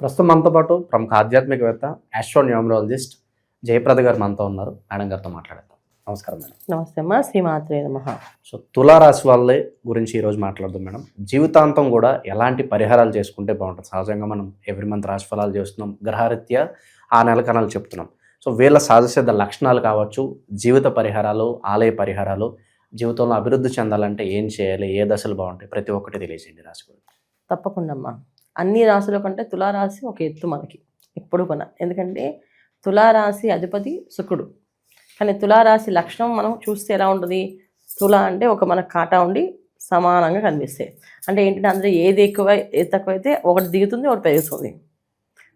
ప్రస్తుతం మనతో పాటు ప్రముఖ ఆధ్యాత్మికవేత్త ఆస్ట్రోన్యూమరాలజిస్ట్ జయప్రద గారు మనతో ఉన్నారు. మేడం గారితో మాట్లాడతాం నమస్కారం మేడం. నమస్తే అమ్మా. శ్రీమాత్రే నమ. సో తులారాశి వాళ్ళే గురించి ఈరోజు మాట్లాడదాం మేడం. జీవితాంతం కూడా ఎలాంటి పరిహారాలు చేసుకుంటే బాగుంటుంది? సహజంగా మనం ఎవ్రీ మంత్ రాశి ఫలాలు చేస్తున్నాం. గ్రహరీత్యా ఆ నెల కణాలు చెప్తున్నాం. సో వీళ్ళ సహజసిద్ధ లక్షణాలు కావచ్చు జీవిత పరిహారాలు ఆలయ పరిహారాలు జీవితంలో అభివృద్ధి చెందాలంటే ఏం చేయాలి? ఏ దశలు బాగుంటాయి? ప్రతి ఒక్కటి తెలియజేయండి రాశి గురించి తప్పకుండా అమ్మా. అన్ని రాశుల కంటే తులారాశి ఒక ఎత్తు మనకి ఎప్పుడు కొన ఎందుకంటే తులారాశి అధిపతి శుక్రుడు. కానీ తులారాశి లక్షణం మనం చూస్తే ఎలా ఉంటుంది? తుల అంటే ఒక మన కాటా ఉండి సమానంగా కనిపిస్తాయి అంటే ఏంటంటే అందులో ఏది ఎక్కువ ఏది తక్కువైతే ఒకటి దిగుతుంది ఒకటి పెరుగుతుంది.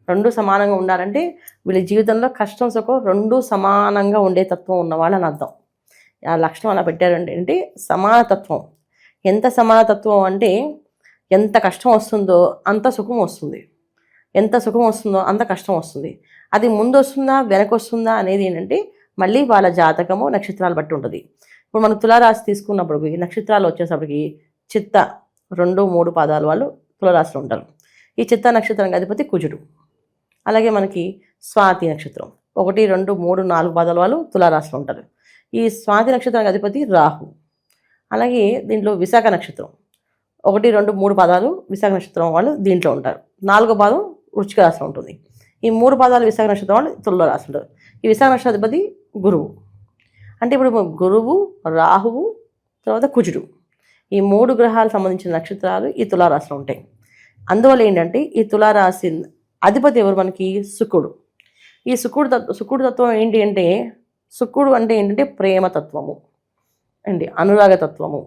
రెండు సమానంగా ఉండాలంటే వీళ్ళ జీవితంలో కష్టం సుఖం రెండు సమానంగా ఉండే తత్వం ఉన్నవాళ్ళు అని అర్థం. ఆ లక్షణం అలా పెట్టారంటే ఏంటి? సమానతత్వం. ఎంత సమానతత్వం అంటే ఎంత కష్టం వస్తుందో అంత సుఖం వస్తుంది. ఎంత సుఖం వస్తుందో అంత కష్టం వస్తుంది. అది ముందు వస్తుందా వెనక వస్తుందా అనేది ఏంటంటే మళ్ళీ వాళ్ళ జాతకము నక్షత్రాలు బట్టి ఉంటుంది. ఇప్పుడు మనం తులారాశి తీసుకున్నప్పుడు ఈ నక్షత్రాలు వచ్చేసప్పటికి చిత్త రెండు మూడు పాదాలు వాళ్ళు తులరాశిలో ఉంటారు. ఈ చిత్త నక్షత్రం అధిపతి కుజుడు. అలాగే మనకి స్వాతి నక్షత్రం. ఒకటి రెండు మూడు నాలుగు పాదాల వాళ్ళు తులారాశిలో ఉంటారు. ఈ స్వాతి నక్షత్రానికి అధిపతి రాహు. అలాగే దీంట్లో విశాఖ నక్షత్రం. ఒకటి రెండు మూడు పాదాలు విశాఖ నక్షత్రం వాళ్ళు దీంట్లో ఉంటారు. నాలుగో పాదం వృచ్చిక రాశిలో ఉంటుంది. ఈ మూడు పాదాలు విశాఖ నక్షత్రం వాళ్ళు తులలో రాసి ఉంటారు. ఈ విశాఖ నక్షత్రాధిపతి గురువు. అంటే ఇప్పుడు గురువు రాహువు తర్వాత కుజుడు. ఈ మూడు గ్రహాలకు సంబంధించిన నక్షత్రాలు ఈ తులారాశిలో ఉంటాయి. అందువల్ల ఏంటంటే ఈ తులారాశి అధిపతి ఎవరు? మనకి శుకుడు ఈ శుకుడు తత్వ శుకుడు తత్వం ఏంటి అంటే శుకుడు అంటే ఏంటంటే ప్రేమతత్వము అండి అనురాగతత్వము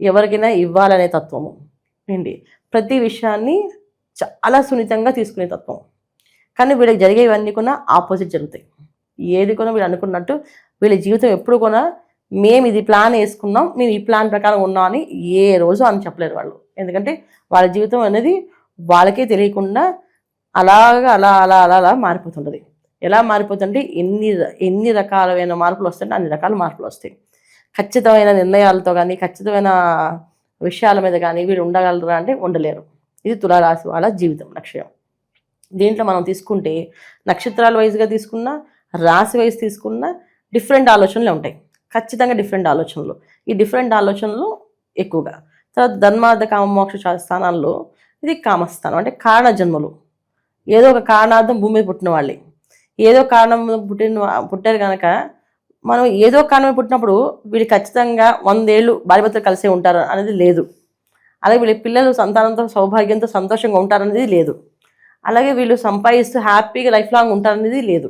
ఎవరికైనా ఇవ్వాలనే తత్వము. ఏంటి? ప్రతి విషయాన్ని చాలా సున్నితంగా తీసుకునే తత్వం. కానీ వీళ్ళకి జరిగేవన్నీ కూడా ఆపోజిట్ జరుగుతాయి. ఏది కూడా వీళ్ళు అనుకున్నట్టు వీళ్ళ జీవితం ఎప్పుడు కూడా మేము ఇది ప్లాన్ వేసుకున్నాం మేము ఈ ప్లాన్ ప్రకారం ఉన్నాం అని ఏ రోజు అని చెప్పలేరు వాళ్ళు. ఎందుకంటే వాళ్ళ జీవితం అనేది వాళ్ళకే తెలియకుండా అలాగా అలా అలా అలా అలా మారిపోతుంటుంది. ఎలా మారిపోతుందంటే ఎన్ని ఎన్ని రకాలైన మార్పులు వస్తాయంటే అన్ని రకాల మార్పులు వస్తాయి. ఖచ్చితమైన నిర్ణయాలతో కానీ ఖచ్చితమైన విషయాల మీద కానీ వీళ్ళు ఉండగలరా అంటే ఉండలేరు. ఇది తులారాశి వాళ్ళ జీవితం లక్ష్యం. దీంట్లో మనం తీసుకుంటే నక్షత్రాల వైజ్గా తీసుకున్నా రాశి వైజ్ తీసుకున్నా డిఫరెంట్ ఆలోచనలు ఉంటాయి. ఖచ్చితంగా డిఫరెంట్ ఆలోచనలు. ఈ డిఫరెంట్ ఆలోచనలు ఎక్కువగా. తర్వాత ధర్మార్థ కామ మోక్ష స్థానాల్లో ఇది కామస్థానం అంటే కారణ జన్మలు. ఏదో ఒక కారణార్థం భూమి మీద పుట్టిన వాళ్ళే. ఏదో కారణం పుట్టిన పుట్టారు కనుక మనం ఏదో కారణమే పుట్టినప్పుడు వీళ్ళు ఖచ్చితంగా వందేళ్ళు భార్యభర్తలు కలిసే ఉంటారు అనేది లేదు. అలాగే వీళ్ళ పిల్లలు సంతానంతో సౌభాగ్యంతో సంతోషంగా ఉంటారనేది లేదు. అలాగే వీళ్ళు సంపాదిస్తూ హ్యాపీగా లైఫ్ లాంగ్ ఉంటారనేది లేదు.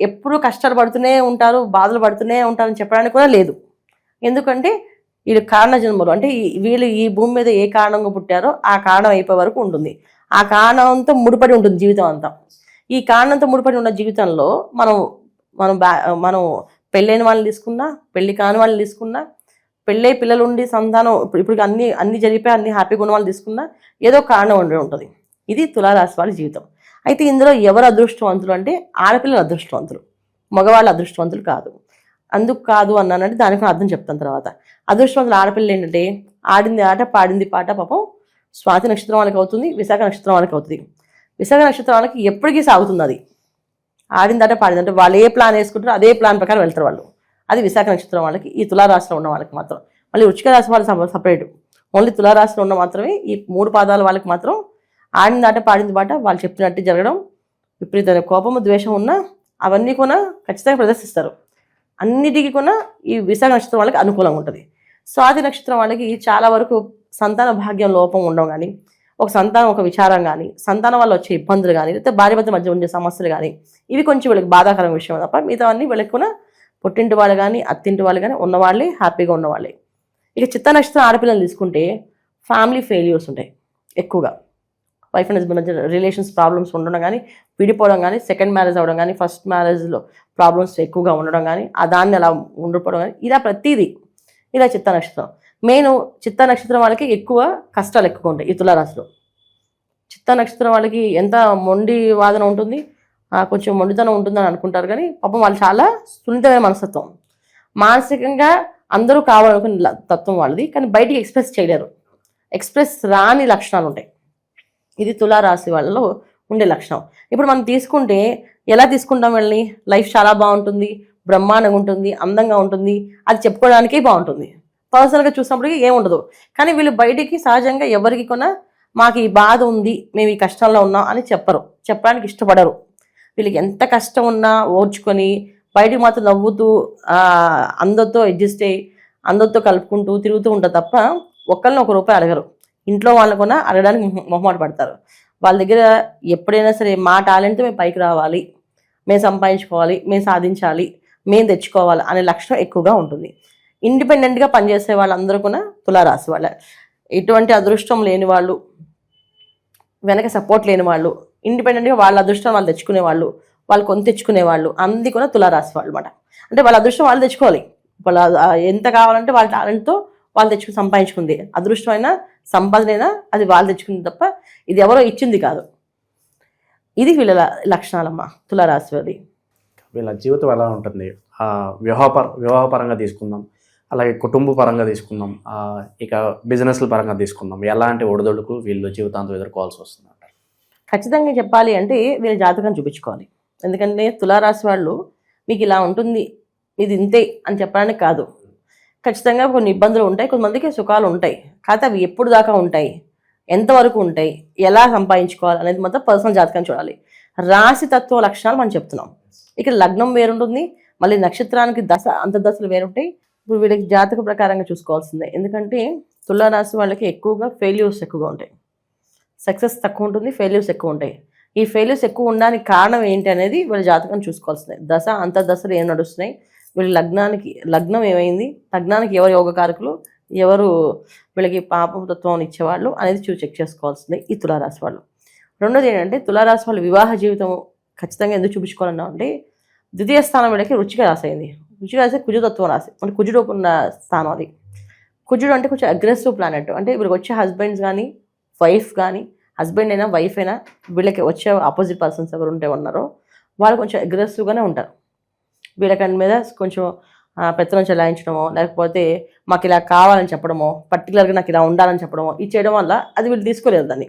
ఎప్పుడూ కష్టాలు పడుతూనే ఉంటారు బాధలు పడుతూనే ఉంటారని చెప్పడానికి కూడా లేదు. ఎందుకంటే వీళ్ళు కారణ జన్మలు. అంటే వీళ్ళు ఈ భూమి మీద ఏ కారణంగా పుట్టారో ఆ కారణం అయిపోయే వరకు ఉంటుంది. ఆ కారణంతో ముడిపడి ఉంటుంది జీవితం అంతా. ఈ కారణంతో ముడిపడి ఉన్న జీవితంలో మనం మనం బ్యా మనం పెళ్ళైన వాళ్ళని తీసుకున్నా పెళ్ళి కాని వాళ్ళని తీసుకున్నా పెళ్ళై పిల్లలు ఉండి సంతానం ఇప్పుడు అన్ని అన్ని జరిగిపోయి అన్ని హ్యాపీగా ఉన్న వాళ్ళు తీసుకున్నా ఏదో కారణం ఉండి ఉంటుంది. ఇది తులారాశి వాళ్ళ జీవితం. అయితే ఇందులో ఎవరు అదృష్టవంతులు అంటే ఆడపిల్లలు అదృష్టవంతులు మగవాళ్ళు అదృష్టవంతులు కాదు. అందుకు కాదు అన్నానంటే దానికి అర్థం చెప్తాను తర్వాత. అదృష్టవంతులు ఆడపిల్లలు ఏంటంటే ఆడింది ఆట పాడింది పాట పాపం స్వాతి నక్షత్రం వాళ్ళకి అవుతుంది విశాఖ నక్షత్రం వాళ్ళకి అవుతుంది. విశాఖ నక్షత్రం వాళ్ళకి ఎప్పటికీ సాగుతుంది అది. ఆడిందట పాడిందంటే వాళ్ళు ఏ ప్లాన్ వేసుకుంటారో అదే ప్లాన్ ప్రకారం వెళ్తారు వాళ్ళు. అది విశాఖ నక్షత్రం వాళ్ళకి ఈ తులారాశిలో ఉన్న వాళ్ళకి మాత్రం. మళ్ళీ వృచ్చిక రాశి వాళ్ళు సపరేట్. ఓన్లీ తులారాశిలో ఉన్న మాత్రమే ఈ మూడు పాదాల వాళ్ళకి మాత్రం ఆడిందాట పాడింది బాట వాళ్ళు చెప్పినట్టు జరగడం విపరీతమైన కోపము ద్వేషం ఉన్నా అవన్నీ కూడా ఖచ్చితంగా ప్రదర్శిస్తారు. అన్నిటికీ కూడా ఈ విశాఖ నక్షత్రం వాళ్ళకి అనుకూలంగా ఉంటుంది. స్వాతి నక్షత్రం వాళ్ళకి చాలా వరకు సంతాన భాగ్యం లోపం ఉండడం కానీ ఒక సంతానం ఒక విచారం కానీ సంతానం వల్ల వచ్చే ఇబ్బందులు కానీ లేకపోతే భార్య భర్త మధ్య ఉండే సమస్యలు కానీ ఇవి కొంచెం వీళ్ళకి బాధాకరమైన విషయం తప్ప మిగతా అన్ని వీళ్ళకి కూడా పుట్టింటి వాళ్ళు కానీ అత్తింటి వాళ్ళు కానీ ఉన్నవాళ్ళే హ్యాపీగా ఉన్నవాళ్ళే. ఇక చిత్త నక్షత్రం ఆడపిల్లలు తీసుకుంటే ఫ్యామిలీ ఫెయిల్యూర్స్ ఉంటాయి ఎక్కువగా. వైఫ్ అండ్ హస్బెండ్ మధ్య రిలేషన్స్ ప్రాబ్లమ్స్ ఉండడం కానీ విడిపోవడం కానీ సెకండ్ మ్యారేజ్ అవ్వడం కానీ ఫస్ట్ మ్యారేజ్లో ప్రాబ్లమ్స్ ఎక్కువగా ఉండడం కానీ ఆ దాన్ని అలా ఉండిపోవడం కానీ ఇలా ప్రతిదీ ఇలా చిత్త నక్షత్రం. మెయిన్ చిత్త నక్షత్రం వాళ్ళకి ఎక్కువ కష్టాలు ఎక్కువ ఉంటాయి ఈ తులారాశిలో. చిత్త నక్షత్రం వాళ్ళకి ఎంత మొండి వాదన ఉంటుంది ఆ, కొంచెం మొండితనం ఉంటుందని అనుకుంటారు కానీ పాపం వాళ్ళు చాలా సున్నితమైన మనస్తత్వం. మానసికంగా అందరూ కావాలనుకునే తత్వం వాళ్ళది కానీ బయటికి ఎక్స్ప్రెస్ చేయలేరు. ఎక్స్ప్రెస్ రాని లక్షణాలు ఉంటాయి. ఇది తులారాశి వాళ్ళలో ఉండే లక్షణం. ఇప్పుడు మనం తీసుకుంటే ఎలా తీసుకుంటాం వెళ్ళి లైఫ్ చాలా బాగుంటుంది బ్రహ్మాండంగా ఉంటుంది అందంగా ఉంటుంది అది చెప్పుకోవడానికే బాగుంటుంది. పర్సనల్గా చూసినప్పటికీ ఏముండదు కానీ వీళ్ళు బయటికి సహజంగా ఎవరికి కొన్నా మాకు ఈ బాధ ఉంది మేము ఈ కష్టంలో ఉన్నాం అని చెప్పరు. చెప్పడానికి ఇష్టపడరు. వీళ్ళకి ఎంత కష్టం ఉన్నా ఓర్చుకొని బయటికి మాత్రం నవ్వుతూ అందరితో అడ్జస్ట్ అయ్యి అందరితో కలుపుకుంటూ తిరుగుతూ ఉంటారు తప్ప ఒకళ్ళని ఒక రూపాయి అడగరు. ఇంట్లో వాళ్ళని కూడా అడగడానికి మొహమాట పడతారు. వాళ్ళ దగ్గర ఎప్పుడైనా సరే మా టాలెంట్తో మేము పైకి రావాలి. మేము సంపాదించుకోవాలి మేము సాధించాలి మేము తెచ్చుకోవాలి అనే లక్షణం ఎక్కువగా ఉంటుంది. ఇండిపెండెంట్గా పనిచేసే వాళ్ళందరూ కూడా తులారాశి వాళ్ళ. ఎటువంటి అదృష్టం లేని వాళ్ళు వెనక సపోర్ట్ లేని వాళ్ళు ఇండిపెండెంట్గా వాళ్ళ అదృష్టం వాళ్ళు తెచ్చుకునే వాళ్ళు వాళ్ళు కొని తెచ్చుకునే వాళ్ళు అంది కూడా తులారాశి వాళ్ళు అనమాట అంటే వాళ్ళ అదృష్టం వాళ్ళు తెచ్చుకోవాలి. వాళ్ళ ఎంత కావాలంటే వాళ్ళ టాలెంట్తో వాళ్ళు తెచ్చుకుని సంపాదించుకుంది. అదృష్టమైనా సంపాదనైనా అది వాళ్ళు తెచ్చుకుంది తప్ప ఇది ఎవరో ఇచ్చింది కాదు. ఇది వీళ్ళ లక్షణాలమ్మ తులారాశి వారి. వీళ్ళ జీవితం ఎలా ఉంటుంది? ఆ, వివాహపర వివాహపరంగా తీసుకుందాం. అలాగే కుటుంబ పరంగా తీసుకుందాం. ఇక బిజినెస్ల పరంగా తీసుకుందాం. ఎలాంటి ఒడిదొడుకు వీళ్ళు జీవితాంతం ఎదుర్కోవాల్సి వస్తుంది ఖచ్చితంగా చెప్పాలి అంటే వీళ్ళ జాతకం చూపించుకోవాలి. ఎందుకంటే తులారాశి వాళ్ళు మీకు ఇలా ఉంటుంది ఇది ఇంతే అని చెప్పడానికి కాదు. ఖచ్చితంగా కొన్ని ఇబ్బందులు ఉంటాయి కొంతమందికి సుఖాలు ఉంటాయి. కాకపోతే అవి ఎప్పుడు దాకా ఉంటాయి? ఎంతవరకు ఉంటాయి? ఎలా సంపాదించుకోవాలి అనేది మాత్రం పర్సనల్ జాతకం చూడాలి. రాశి తత్వ లక్షణాలు మనం చెప్తున్నాం. ఇక్కడ లగ్నం వేరుంటుంది మళ్ళీ నక్షత్రానికి దశ అంతర్దశలు వేరుంటాయి. ఇప్పుడు వీళ్ళకి జాతక ప్రకారంగా చూసుకోవాల్సిందే. ఎందుకంటే తులారాశి వాళ్ళకి ఎక్కువగా ఫెయిల్యూర్స్ ఎక్కువగా ఉంటాయి. సక్సెస్ తక్కువ ఉంటుంది ఫెయిల్యూర్స్ ఎక్కువ ఉంటాయి. ఈ ఫెయిల్యూర్స్ ఎక్కువ ఉండడానికి కారణం ఏంటి అనేది వీళ్ళ జాతకం చూసుకోవాల్సిందే. దశ అంతర్దశలు ఏం నడుస్తున్నాయి? వీళ్ళ లగ్నానికి లగ్నం ఏమైంది? లగ్నానికి ఎవరు యోగకారకులు? ఎవరు వీళ్ళకి పాపతత్వం ఇచ్చేవాళ్ళు? అనేది చూ చెక్ చేసుకోవాల్సిందే ఈ తులారాశి వాళ్ళు. రెండోది ఏంటంటే తులారాశి వాళ్ళు వివాహ జీవితం ఖచ్చితంగా ఎందుకు చూపించుకోవాలన్నా అంటే ద్వితీయ స్థానం వీళ్ళకి రుచిగా రాసైంది కుజుడు రుచిక రాసి కుజతత్వం రాసి అంటే కుజుడు ఉన్న స్థానం అది. కుజుడు అంటే కొంచెం అగ్రెసివ్ ప్లానెట్ అంటే వీళ్ళకి వచ్చే హస్బెండ్స్ కానీ వైఫ్ కానీ హస్బెండ్ అయినా వైఫ్ అయినా వీళ్ళకి వచ్చే ఆపోజిట్ పర్సన్స్ ఎవరు ఉంటే ఉన్నారో వాళ్ళు కొంచెం అగ్రెసివ్గానే ఉంటారు. వీళ్ళకంటి మీద కొంచెం పెత్తనం చెలాయించడమో లేకపోతే మాకు ఇలా కావాలని చెప్పడమో పర్టికులర్గా నాకు ఇలా ఉండాలని చెప్పడమో ఇది చేయడం వల్ల అది వీళ్ళు తీసుకోలేదు దాన్ని.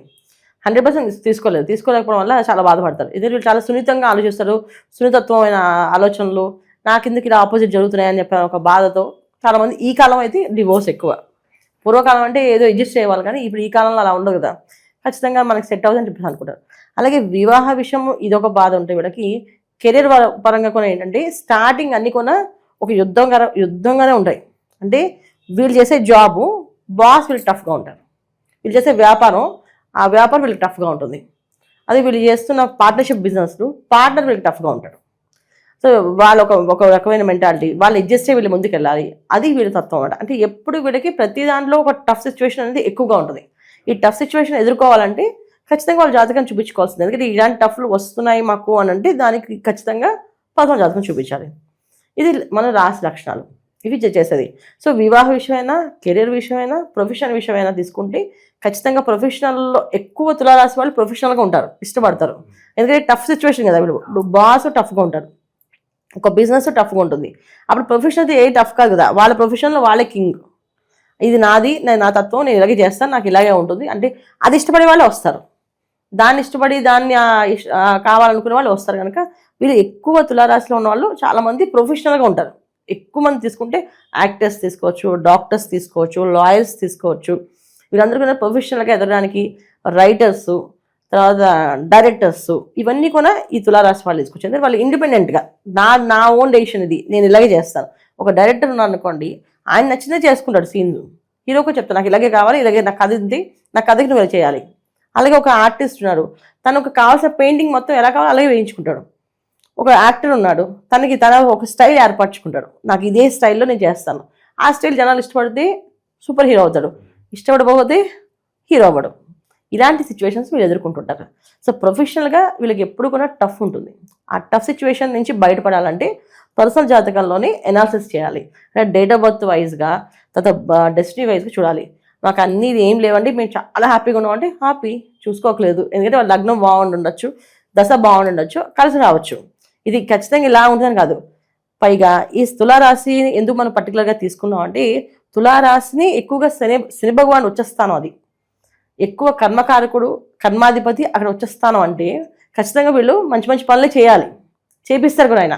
హండ్రెడ్ పర్సెంట్ తీసుకోలేదు. తీసుకోలేకపోవడం వల్ల చాలా బాధపడతారు. ఇది వీళ్ళు చాలా సున్నితంగా ఆలోచిస్తారు. సున్నితత్వమైన ఆలోచనలు నా కిందకి ఇలా ఆపోజిట్ జరుగుతున్నాయని చెప్పిన ఒక బాధతో చాలామంది ఈ కాలం అయితే డివోర్స్ ఎక్కువ. పూర్వకాలం అంటే ఏదో అడ్జస్ట్ చేయాలి కానీ ఇప్పుడు ఈ కాలంలో అలా ఉండదు కదా. ఖచ్చితంగా మనకి సెట్ అవుతుందని చెప్పేసి అనుకుంటారు. అలాగే వివాహ విషయం ఇదొక బాధ ఉంటుంది వీళ్ళకి కెరీర్ పరంగా కూడా ఏంటంటే స్టార్టింగ్ అన్ని కూడా ఒక యుద్ధం యుద్ధంగానే ఉంటాయి. అంటే వీళ్ళు చేసే జాబు బాస్ వీళ్ళు టఫ్గా ఉంటారు. వీళ్ళు చేసే వ్యాపారం ఆ వ్యాపారం వీళ్ళకి టఫ్గా ఉంటుంది. అదే వీళ్ళు చేస్తున్న పార్ట్నర్షిప్ బిజినెస్లు పార్ట్నర్ వీళ్ళకి టఫ్గా ఉంటాడు సో వాళ్ళు ఒక ఒక రకమైన మెంటాలిటీ వాళ్ళు అడ్జస్ట్ వీళ్ళు ముందుకు వెళ్ళాలి అది వీళ్ళ తత్వం అనమాట అంటే ఎప్పుడు వీళ్ళకి ప్రతి దాంట్లో ఒక టఫ్ సిచ్యువేషన్ అనేది ఎక్కువగా ఉంటుంది. ఈ టఫ్ సిచ్యువేషన్ ఎదుర్కోవాలంటే ఖచ్చితంగా వాళ్ళ జాతకం చూపించుకోవాల్సింది. ఎందుకంటే ఇలాంటి టఫ్లు వస్తున్నాయి మాకు అని అంటే దానికి ఖచ్చితంగా పదవ జాతకం చూపించాలి. ఇది మన రాశి లక్షణాలు. ఇవి చే- చేసేది. సో వివాహ విషయమైనా కెరీర్ విషయమైనా ప్రొఫెషన్ విషయమైనా తీసుకుంటే ఖచ్చితంగా ప్రొఫెషనల్లో ఎక్కువ తులారాశి వాళ్ళు ప్రొఫెషనల్గా ఉంటారు. ఇష్టపడతారు. ఎందుకంటే టఫ్ సిచ్యువేషన్ కదా వీళ్ళు. బాస్ టఫ్గా ఉంటారు. ఒక బిజినెస్ టఫ్గా ఉంటుంది. అప్పుడు ప్రొఫెషన్ అయితే ఏ టఫ్ కాదు కదా. వాళ్ళ ప్రొఫెషన్లో వాళ్ళే కింగ్ ఇది నాది నేను నా తత్వం నేను ఇలాగే చేస్తాను నాకు ఇలాగే ఉంటుంది. అంటే అది ఇష్టపడే వాళ్ళే వస్తారు. దాన్ని ఇష్టపడి దాన్ని కావాలనుకునే వాళ్ళు వస్తారు కనుక వీళ్ళు ఎక్కువ తులారాశిలో ఉన్న వాళ్ళు చాలామంది ప్రొఫెషనల్గా ఉంటారు. ఎక్కువ మంది తీసుకుంటే యాక్టర్స్ తీసుకోవచ్చు డాక్టర్స్ తీసుకోవచ్చు లాయర్స్ తీసుకోవచ్చు. వీళ్ళందరూ కూడా ప్రొఫెషనల్గా ఎదగడానికి రైటర్స్ తర్వాత డైరెక్టర్స్ ఇవన్నీ కూడా ఈ తులారాశి వాళ్ళు తీసుకొచ్చారు. వాళ్ళు ఇండిపెండెంట్గా నా నా ఓన్ డెసిషన్ ఇది. నేను ఇలాగే చేస్తాను. ఒక డైరెక్టర్ ఉన్నాను అనుకోండి ఆయన నచ్చిందే చేసుకుంటాడు సీన్ హీరోకు చెప్తాను నాకు ఇలాగే కావాలి ఇలాగే నాకు కథ ఉంది నా కథకి నువ్వు చేయాలి. అలాగే ఒక ఆర్టిస్ట్ ఉన్నాడు. తనకు కావాల్సిన పెయింటింగ్ మొత్తం ఎలా కావాలో అలాగే వేయించుకుంటాడు. ఒక యాక్టర్ ఉన్నాడు తనకి తన ఒక స్టైల్ ఏర్పరచుకుంటాడు. నాకు ఇదే స్టైల్లో నేను చేస్తాను. ఆ స్టైల్ జనాలు ఇష్టపడితే సూపర్ హీరో అవుతాడు. ఇష్టపడకపోతే హీరో అవ్వడు. ఇలాంటి సిచ్యువేషన్స్ వీళ్ళు ఎదుర్కొంటుంటారు. సో ప్రొఫెషనల్గా వీళ్ళకి ఎప్పుడు కూడా టఫ్ ఉంటుంది. ఆ టఫ్ సిచ్యువేషన్ నుంచి బయటపడాలంటే పర్సనల్ జాతకంలోనే ఎనాలిసిస్ చేయాలి. అంటే డేట్ ఆఫ్ బర్త్ వైజ్గా తర్వాత డెస్టినీ వైజ్గా చూడాలి. మాకు అన్నీ ఏం లేవండి మేము చాలా హ్యాపీగా ఉన్నాం అంటే హ్యాపీ చూసుకోకలేదు. ఎందుకంటే వాళ్ళ లగ్నం బాగుండి ఉండొచ్చు దశ బాగుండి ఉండొచ్చు కలిసి రావచ్చు. ఇది ఖచ్చితంగా ఇలా ఉంటుందని కాదు. పైగా ఈ తులారాశిని ఎందుకు మనం పర్టికులర్గా తీసుకున్నాం అంటే తులారాశిని ఎక్కువగా శని శని భగవాన్ వచ్చేస్తాను అది. ఎక్కువ కర్మకారకుడు కర్మాధిపతి అక్కడ వచ్చేస్తాను అంటే ఖచ్చితంగా వీళ్ళు మంచి మంచి పనులే చేయాలి. చేపిస్తారు కూడా ఆయన.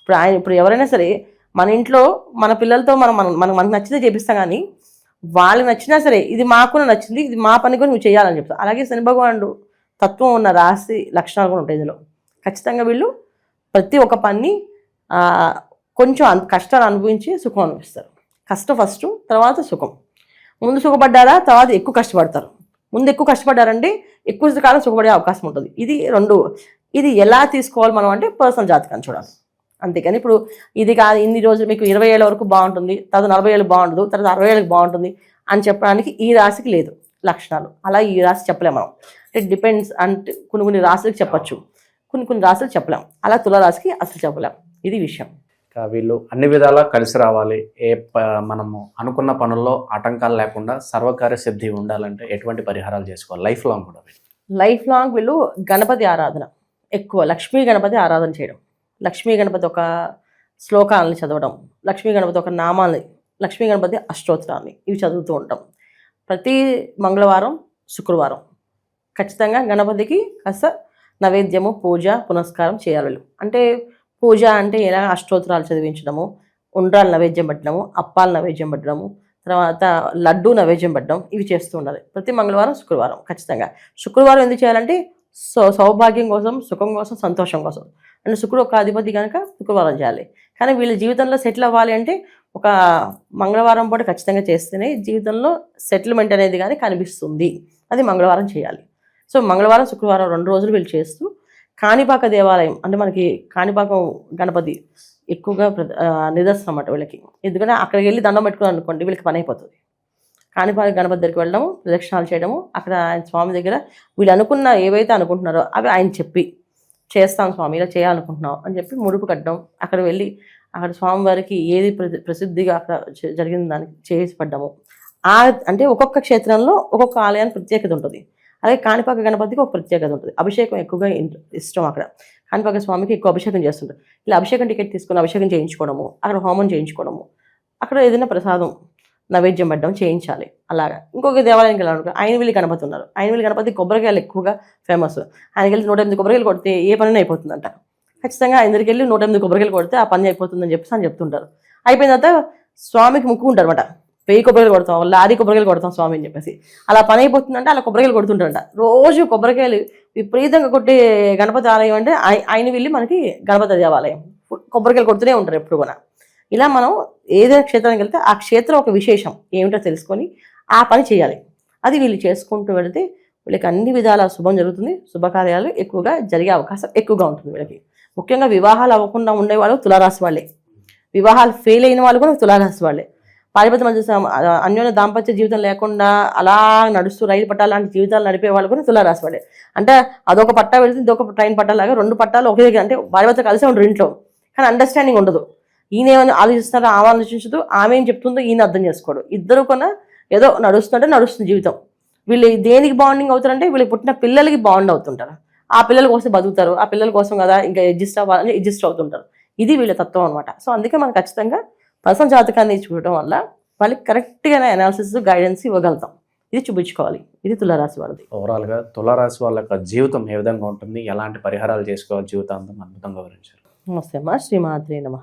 ఇప్పుడు ఆయన ఇప్పుడు ఎవరైనా సరే మన ఇంట్లో మన పిల్లలతో మనం మనం మనం మనకు నచ్చితే చేపిస్తాం కానీ వాళ్ళకి నచ్చినా సరే ఇది మాకు నచ్చింది ఇది మా పని కూడా నువ్వు చేయాలని చెప్తాను అలాగే శని భగవానుడు తత్వం ఉన్న రాశి లక్షణాలు కూడా ఉంటాయి ఇందులో. ఖచ్చితంగా వీళ్ళు ప్రతి ఒక్క పని కొంచెం కష్టాలు అనుభవించి సుఖం అనిపిస్తారు కష్టం ఫస్ట్ తర్వాత సుఖం. ముందు సుఖపడ్డారా తర్వాత ఎక్కువ కష్టపడతారు. ముందు ఎక్కువ కష్టపడ్డారంటే ఎక్కువ కాలం సుఖపడే అవకాశం ఉంటుంది. ఇది రెండు ఇది ఎలా తీసుకోవాలి మనం అంటే పర్సనల్ జాతకాన్ని చూడాలి. అంతేకాని ఇప్పుడు ఇది కాదు ఇన్ని రోజులు మీకు ఇరవై ఏళ్ళ వరకు బాగుంటుంది తర్వాత నలభై ఏళ్ళు బాగుండదు తర్వాత అరవై ఏళ్ళకి బాగుంటుంది అని చెప్పడానికి ఈ రాశికి లేదు లక్షణాలు. అలా ఈ రాశి చెప్పలేము మనం. అంటే డిపెండ్స్ అంటే కొన్ని కొన్ని రాశులకు చెప్పచ్చు. కొన్ని కొన్ని రాశులు చెప్పలేం. అలా తులారాశికి అసలు చెప్పలేం. ఇది విషయం. వీళ్ళు అన్ని విధాలా కలిసి రావాలి. ఏ ప మనము అనుకున్న పనుల్లో ఆటంకాలు లేకుండా సర్వకార్య సిద్ధి ఉండాలంటే ఎటువంటి పరిహారాలు చేసుకోవాలి? లైఫ్ లాంగ్ కూడా లైఫ్ లాంగ్ వీళ్ళు గణపతి ఆరాధన. ఎక్కువ లక్ష్మీ గణపతి ఆరాధన చేయడం. లక్ష్మీ గణపతి ఒక శ్లోకాలని చదవడం. లక్ష్మీ గణపతి ఒక నామాలని లక్ష్మీ గణపతి అష్టోత్తరాన్ని ఇవి చదువుతూ ఉంటాం. ప్రతి మంగళవారం శుక్రవారం ఖచ్చితంగా గణపతికి కాస్త నైవేద్యము పూజ పునస్కారం చేయాలి అంటే పూజ అంటే ఎలా అష్టోత్తరాలు చదివించడము ఉండ్రాలు నైవేద్యం పెట్టడము అప్పాలు నైవేద్యం పెట్టడము తర్వాత లడ్డు నైవేద్యం పెట్టడం ఇవి చేస్తూ ఉండాలి. ప్రతి మంగళవారం శుక్రవారం ఖచ్చితంగా. శుక్రవారం ఎందుకు చేయాలంటే సౌ సౌభాగ్యం కోసం సుఖం కోసం సంతోషం కోసం. అంటే శుక్రుడు ఒక అధిపతి కనుక శుక్రవారం చేయాలి. కానీ వీళ్ళ జీవితంలో సెటిల్ అవ్వాలి అంటే ఒక మంగళవారం పాటు ఖచ్చితంగా చేస్తేనే జీవితంలో సెటిల్మెంట్ అనేది కానీ కనిపిస్తుంది. అది మంగళవారం చేయాలి. సో మంగళవారం శుక్రవారం రెండు రోజులు వీళ్ళు చేస్తూ కాణిపాక దేవాలయం అంటే మనకి కాణిపాకం గణపతి ఎక్కువగా ప్ర- నిదర్శనం అన్నమాట వీళ్ళకి. ఎందుకంటే అక్కడికి వెళ్ళి దండం పెట్టుకుని అనుకోండి వీళ్ళకి పని అయిపోతుంది. కాణిపాక గణపతి దగ్గరికి వెళ్ళడము ప్రదక్షిణాలు చేయడము అక్కడ ఆయన స్వామి దగ్గర వీళ్ళు అనుకున్న ఏవైతే అనుకుంటున్నారో అవి ఆయన చెప్పి చేస్తాం స్వామి ఇలా చేయాలనుకుంటున్నాం అని చెప్పి ముడుపు కట్టడం అక్కడ వెళ్ళి అక్కడ స్వామివారికి ఏది ప్రసిద్ధిగా అక్కడ జరిగిన దానికి చేసి పడ్డము. ఆ అంటే ఒక్కొక్క క్షేత్రంలో ఒక్కొక్క ఆలయానికి ప్రత్యేకత ఉంటుంది. అలాగే కాణిపాక గణపతికి ఒక ప్రత్యేకత ఉంటుంది. అభిషేకం ఎక్కువగా ఇష్టం అక్కడ. కాణిపాక స్వామికి ఎక్కువ అభిషేకం చేస్తుంటారు. ఇలా అభిషేకం టికెట్ తీసుకొని అభిషేకం చేయించుకోవడము అక్కడ హోమం చేయించుకోవడము అక్కడ ఏదైనా ప్రసాదం నైవేద్యం పెట్టడం చేయించాలి. అలాగా. ఇంకొక దేవాలయానికి వెళ్ళాలి ఆయనవిల్లి గణపతి ఉన్నారు. ఆయనవిల్లి గణపతి కొబ్బరికాయలు ఎక్కువగా ఫేమస్ ఆయనకి వెళ్ళి నూట ఎనిమిది కొబ్బరికాయలు కొడితే ఏ పని అయిపోతుందంట. ఖచ్చితంగా ఆయన దగ్గరికి వెళ్ళి నూట ఎనిమిది కొబ్బరికాయలు కొడితే ఆ పని అయిపోతుందని చెప్పేసి అని చెప్తుంటారు. అయిపోయిన తర్వాత స్వామికి ముక్కుంటారు అనమాట వెయ్యి కొబ్బరికాయలు కొడతాం లారీ కొబ్బరికాయలు కొడతాం స్వామి అని చెప్పేసి. అలా పని అయిపోతుందంటే అలా కొబ్బరికాయలు కొడుతుంటారంట. రోజు కొబ్బరికాయలు విపరీతంగా కొట్టే గణపతి ఆలయం అంటే ఆయన వెళ్ళి మనకి గణపతి దేవాలయం. కొబ్బరికాయలు కొడుతూనే ఉంటారు ఎప్పుడు కూడా. ఇలా మనం ఏదైనా క్షేత్రానికి వెళ్తే ఆ క్షేత్రం ఒక విశేషం ఏమిటో తెలుసుకొని ఆ పని చేయాలి. అది వీళ్ళు చేసుకుంటూ వెళితే వీళ్ళకి అన్ని విధాల శుభం జరుగుతుంది. శుభకార్యాలు ఎక్కువగా జరిగే అవకాశం ఎక్కువగా ఉంటుంది వీళ్ళకి. ముఖ్యంగా వివాహాలు అవ్వకుండా ఉండేవాళ్ళు తులారాశి వాళ్ళే. వివాహాలు ఫెయిల్ అయిన వాళ్ళు కూడా తులారాశి వాళ్ళే. పారిపతి మధ్య అన్యోన్య దాంపత్య జీవితం లేకుండా అలా నడుస్తూ రైలు పట్టాలు లాంటి జీవితాలు నడిపే వాళ్ళు కూడా తులారాశి వాళ్ళే అంటే అదొక పట్టా వెళ్తే ఇదొక ట్రైన్ పట్టాలాగా రెండు పట్టాలు ఒకే దగ్గర అంటే భార్యభర్త కలిసే ఉండరు ఇంట్లో. కానీ అండర్స్టాండింగ్ ఉండదు. ఈయన ఏమైనా ఆలోచిస్తున్నారో ఆమె ఆలోచించదు ఆమె ఏం చెప్తుందో ఈయన అర్థం చేసుకోడు. ఇద్దరు కొన ఏదో నడుస్తుంటే నడుస్తుంది జీవితం. వీళ్ళు దేనికి బాండింగ్ అవుతారంటే వీళ్ళకి పుట్టిన పిల్లలకి బాండ్ అవుతుంటారు. ఆ పిల్లల కోసం బతుకుతారు ఆ పిల్లల కోసం కదా ఇంకా అడ్జస్ట్ అవ్వాలని అడ్జస్ట్ అవుతుంటారు. ఇది వీళ్ళ తత్వం అనమాట సో అందుకే మనం ఖచ్చితంగా పర్సనల్ జాతకాన్ని చూడటం వల్ల వాళ్ళకి కరెక్ట్గా అనాలిసిస్ గైడెన్స్ ఇవ్వగలుగుతాం. ఇది చూపించుకోవాలి. ఇది తులారాశి వాళ్ళది. ఓవరాల్గా తులారాశి వాళ్ళ యొక్క జీవితం ఏ విధంగా ఉంటుంది? ఎలాంటి పరిహారాలు చేసుకోవాలి? జీవితాంతం అద్భుతంగా వివరించారు. నమస్తే అమ్మా. శ్రీమాత్రే నమ.